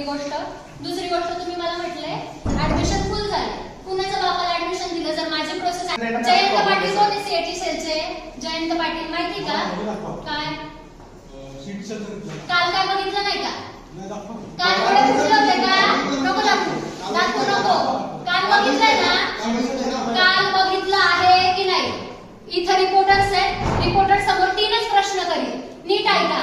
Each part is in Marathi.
पहिली गोष्ट. दुसरी गोष्ट तुम्ही मला म्हटले ऍडमिशन फुल झाले. कुणाच्या बापाला ऍडमिशन दिलं जर माझी प्रोसेस जयंत पाटील कोण आहे सीएटी सेलचे? जयंत पाटील माहिती का? काय? काल काय बघितलं नाही का? काल डोळे फुटले होते का? नको दाखवू. दाखवू नको. काल बघितलंय ना? काल बघितलं आहे की नाही? इथं रिपोर्टर्स आहेत. रिपोर्टर समोर तीनच प्रश्न करील नीट ऐका.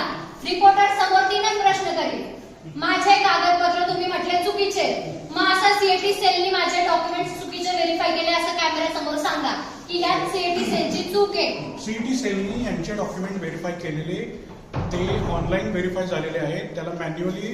रिपोर्टर समोर तीनच प्रश्न करील माझे कागदपत्र तुम्ही म्हटले चुकीचे. मग असं सीएटी सेलनी माझे डॉक्युमेंट चुकीचे व्हेरीफाय केले असं कॅमेरा समोर सांगा. की ह्या सीएटी सेलची चूक आहे. सीईटी सेलनी यांचे डॉक्युमेंट व्हेरीफाय केलेले ते ऑनलाईन व्हेरीफाय झालेले आहेत. त्याला मॅन्युअली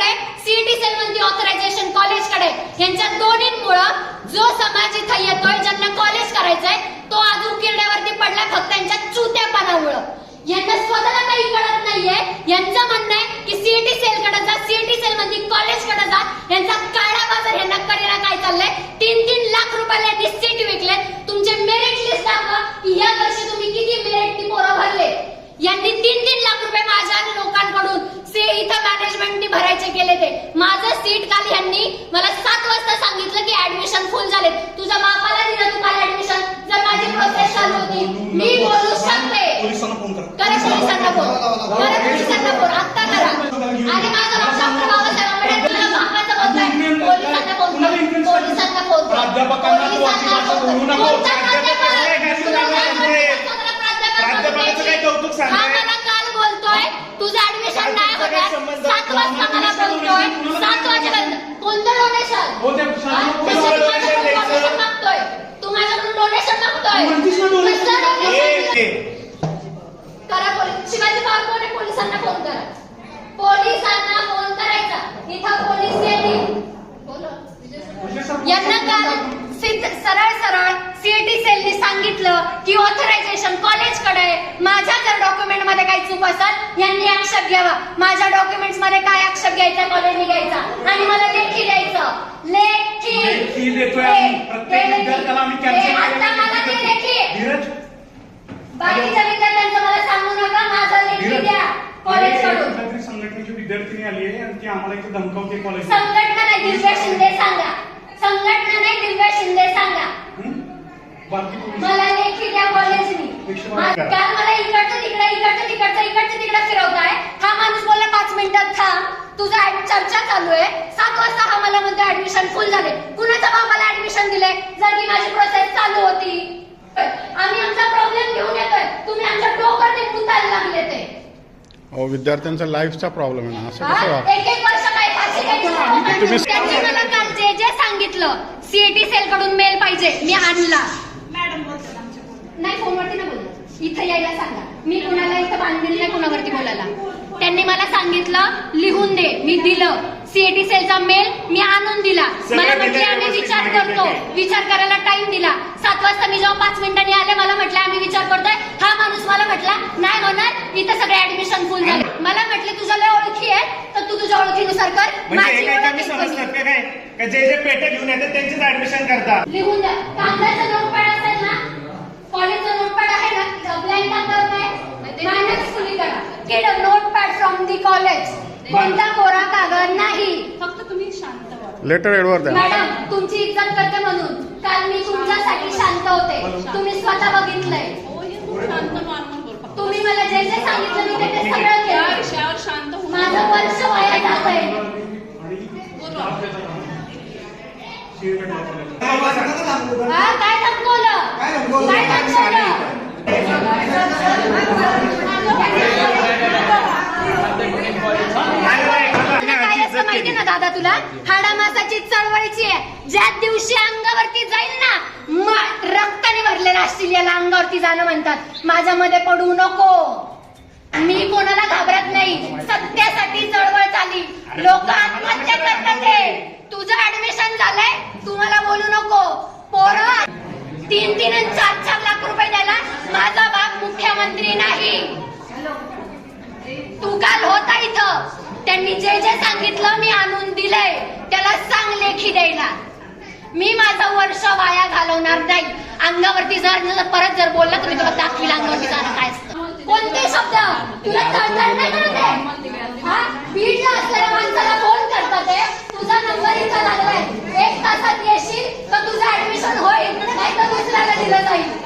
कडे सीएटी सेल ऑथरायझेशन कॉलेजकडे. यांच्या दोन्हींमुळं जो समाज इथं येतोय ज्यांना कॉलेज करायचंय तो अजून किरड्यावरती पडलाय फक्त त्यांच्या चुत्यापणामुळं. यांना स्वतःला काही कळत नाहीये. यांचं म्हणणं आहे की सीएटी सेल कडे जा सीएटी सेल मध्ये कॉलेजकडे जा यांचा काळा बाजार यांना कडेला काय चाललंय तीन तीन लाख रुपयाला यांनी सीट विकले तुमचे मेरिट लिस्ट दाखवा की या वर्षी तुम्ही किती मेरिट पोरं भरले यांनी तीन तीन लाख रुपये माझ्या लोकांकडून से इथं मॅनेजमेंटनी भरायचे केले ते माझं सीट काल यांनी मला सात वाजता सांगितलं की ऍडमिशन फुल झाले तुझ्या बापाला दिलं तू काल ऍडमिशन जर माझी प्रोसेस चालू होती मी बोलू शकते. पोलिसांना फोन करा करा पोलिसांना फोन करा पोलिसांना फोन आत्ता करा. आणि माझा बाप डॉक्टर बाबासाहेब आंबेडकर. तुला बापाचं बोलतोय पोलिसांना फोन कर पोलिसांना फोन कर प्राध्यापकांना तू अशी भाषा बोलू नको. प्राध्यापकाचं? काय कौतुक सांगताय? काल बोलतोय. तुझं ऍडमिशन नाही होणार? सात वाजता मला बोलतोय सात वाजेपर्यंत कोणतं डोनेशन हो ते donation द्यायचं. डोनेशन मागतोय तू माझ्याकडून डोनेशन मागतोय तू म्हणतीस ना donation. कसलं ए, donation? ए, करा पोलीस शिवाजी पवार कोण आहे पोलिसांना फोन करा. पोलिसांना फोन करायचा. इथं पोलीस येतील. यांना काल सरळ सरळ सीएटी सेलनी सांगितलं की ऑथरायझेशन कॉलेजकडे आहे. माझ्या जर डॉक्युमेंटमध्ये काही चूक असेल यांनी आक्षेप घ्यावा. माझ्या डॉक्युमेंट्समध्ये काय आक्षेप घ्यायचा कॉलेजने घ्यायचा? आणि मला लेखी द्यायचं. लेखी. देतोय प्रत्येक विद्यार्थ्याला आम्ही धीरज. बाकीच्या विद्यार्थ्यांचं मला सांगू नका माझं लेखी धीरज द्या कॉलेज हे कडून कुठल्यातरी संघटनेची विद्यार्थिनी आली आम्हाला इथे धमकावते कॉलेज संघटना नाही दिव्या शिंदे सांगा. संघटना नाही दिव्या शिंदे सांगा. बाकी मला लेखी द्या कॉलेजनी मा-. काल मला इकडचं तिकडे इकडचं तिकडचं इकडचं तिकडे फिरवताय. हा माणूस बोलला पाच मिनिटात थांब. तुझा चर्चा चालू आहे. सात वाजता हा मला म्हणतो ऍडमिशन फुल झाले. कुणाच्या बापाला ऍडमिशन दिले जर की माझी प्रोसेस चालू होती आम्ही आमचा प्रॉब्लेम घेऊन येतोय. तुम्ही आमच्या डोकर ते मुतायला लागले ते अहो विद्यार्थ्यांचा लाईफचा प्रॉब्लेम आहे ना असं कसं एक एक वर्ष काय फाशी घ्यायची तुम्ही- त्यांनी मला काल जे जे सांगितलं सीएटी सेल कडून मेल पाहिजे मी आणला. मॅडम बोलतात आमच्या नाही फोनवरती ना बोलत. इथं यायला सांगा. मी कुणाला इथं बांधलेलं नाही कुणावरती बोलायला. त्यांनी मला सांगितलं लिहून दे मी दिलं. सीएटी सेलचा मेल मी आणून दिला. मला म्हटले आम्ही विचार करतो. विचार करायला टाइम दिला. सात वाजता मी जेव्हा पाच मिनिटांनी आले मला म्हटलं आम्ही विचार करतोय. हा माणूस मला म्हटला नाही म्हणत इथं सगळे ऍडमिशन फुल झाले. मला म्हटले तुझ्या लय ओळखी आहे तर तू तुझ्या ओळखीनुसार कर म्हणजे माझी काय ओळख कमी इतकं समजतात का काय? का जे जे पेटे घेऊन येतात त्यांचेच ऍडमिशन करतात? लिहून द्या. कागदाचं नोटपॅड असेल ना कॉलेजचं नोटपॅड आहे ना ब्लँक कागदावर काय मॅनेज फुली करा. Get a notepad from the college कोणता कोरा कागद नाही. फक्त तुम्ही शांत व्हा. लेटर एडवर द्या. मॅडम तुमची इज्जत करते म्हणून. काल मी तुमच्यासाठी शांत होते. तुम्ही स्वतः बघितलंय. हो, हे खूप शांत फक्त तुम्ही मला जे जे सांगितलं मी ते ते सगळं या केलं विषयावर शांत होऊन माझं वर्ष वाया जात आहे बोला. हा काय धमकवलं काय काय असतं माहिती ना दादा तुला? हाडामासाची चळवळीची आहे. ज्या दिवशी अंगावरती जाईल ना म- रक्ताने भरलेलं असतील याला अंगावरती जाणं म्हणतात. माझ्यामध्ये पडू नको. मी कोणाला घाबरत नाही. सत्यासाठी चळवळ चाली. लोक आत्महत्या करतात हे. तुझं ऍडमिशन झालंय. तू मला बोलू नको. पोर तीन तीन चार चार लाख रुपये द्यायला माझा बाप मुख्यमंत्री नाही. तू काल होता इथं. त्यांनी जे जे सांगितलं मी आणून दिलंय. त्याला सांग लेखी द्यायला. मी माझं वर्ष वाया घालवणार नाही. अंगावर जर परत जर बोलला तर मी तुला दाखविला अंगावरती जाणं काय असतं कोणते शब्द? तुला तळतळ नाही करत आहे? हा? बीडला असलेल्या माणसाला फोन करतात ते. तुझा नंबर इथं लागलाय. एक तासात येशील तर तुझं ऍडमिशन होईल. नाही तर दुसऱ्याला दिलं जाईल.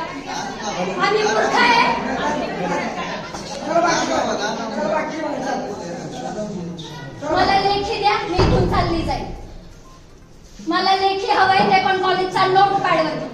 मूर्ख आहे. मला लेखी द्या मी इथून चालली जाईल. मला लेखी हवाय ते पण कॉलेजचा नोट पाडवतो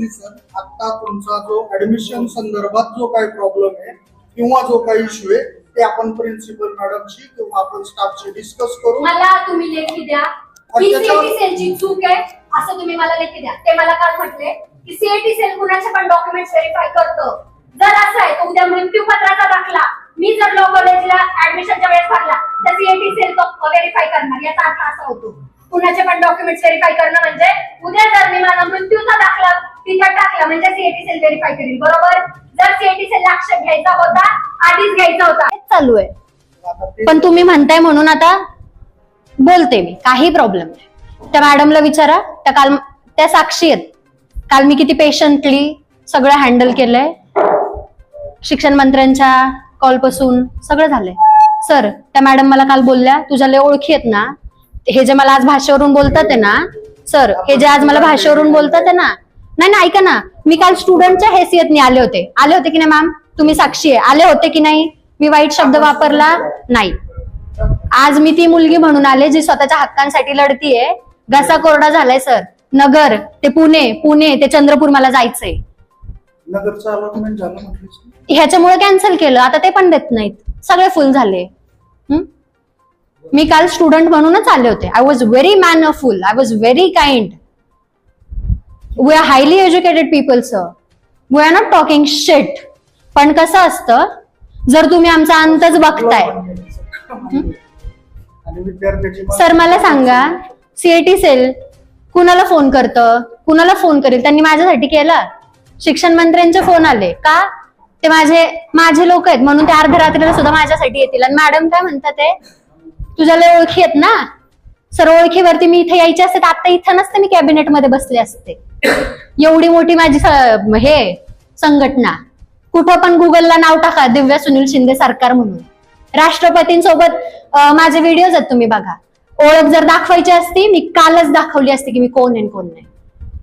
सर आता तुमचा जो ऍडमिशन संदर्भात जो काही प्रॉब्लेम आहे किंवा जो काही इश्यू आहे ते आपण प्रिन्सिपल मॅडमशी किंवा आपण स्टाफशी डिस्कस करू. मला तुम्ही लेखी द्या. ही सेलची चूक आहे असं तुम्ही मला लेखी द्या. ते मला काल म्हटले की सीएटी सेल कुणाचे पण डॉक्युमेंट व्हेरीफाय करतं. जर असं आहे तर उद्या मृत्यूपत्राचा दाखला. मी जर लॉ कॉलेजला ऍडमिशनच्या वेळेस भरला तर सीएटी सेल तो व्हेरीफाय करणार. याचा अर्थ असा होतो. कुणाचे पण डॉक्युमेंट्स व्हेरीफाय करणं म्हणजे उद्या जर मी माझा मृत्यूचा दाखला म्हणजे सीएटी सेल व्हेरीफाय करेल बरोबर? जर सीएटी सेल आक्षेप घ्यायचा होता आधीच घ्यायचा होता. चालू आहे. पण तुम्ही म्हणताय म्हणून आता बोलते मी काही प्रॉब्लेम नाही. त्या मॅडमला विचारा त्या काल त्या साक्षी आहेत. काल मी किती पेशंटली सगळं हँडल केलंय. शिक्षण मंत्र्यांच्या कॉलपासून सगळं झालंय. सर त्या मॅडम मला काल बोलल्या तुझ्या लय ओळखी आहेत ना. हे जे मला आज भाषेवरून बोलतात आहे ना सर हे जे आज मला भाषेवरून बोलतात आहे ना नाही ना ऐका ना. मी काल स्टुडंटच्या हैसियतने आले होते. आले होते की नाही मॅम तुम्ही साक्षी आहे. आले होते की नाही? मी वाईट शब्द वापरला? नाही. आज मी ती मुलगी म्हणून आले जी स्वतःच्या हक्कांसाठी लढतीये घसा कोरडा झालाय सर नगर ते पुणे पुणे ते चंद्रपूर मला जायचंय. नगरचं अलॉटमेंट झालं म्हटलं ह्याच्यामुळे कॅन्सल केलं. आता ते पण देत नाहीत. सगळे फुल झाले. हं? मी काल स्टुडंट म्हणूनच आले होते. I was very mannerful I was very kind we are highly educated people sir we are not talking shit पण कसं असतं जर तुम्ही आमचा अंतच बघताय. सर मला सांगा सीएटी सेल कुणाला फोन करतं? कुणाला फोन करेल? त्यांनी माझ्यासाठी केला. शिक्षण मंत्र्यांचे फोन आले. का? ते माझे माझे लोक आहेत. म्हणून ते अर्ध्या रात्रीला सुद्धा माझ्यासाठी येतील. आणि मॅडम काय म्हणतात ते? तुझ्या लय ओळखी आहेत ना? सर ओळखीवरती मी इथे यायचे असते तर आता इथं नसते मी कॅबिनेटमध्ये बसले असते. एवढी मोठी माझी हे संघटना. कुठं पण गुगलला नाव टाका दिव्या सुनील शिंदे सरकार म्हणून. राष्ट्रपतींसोबत माझे व्हिडिओज आहेत तुम्ही बघा. ओळख जर दाखवायची असती मी कालच दाखवली असती की मी कोण आहे आणि कोण नाही.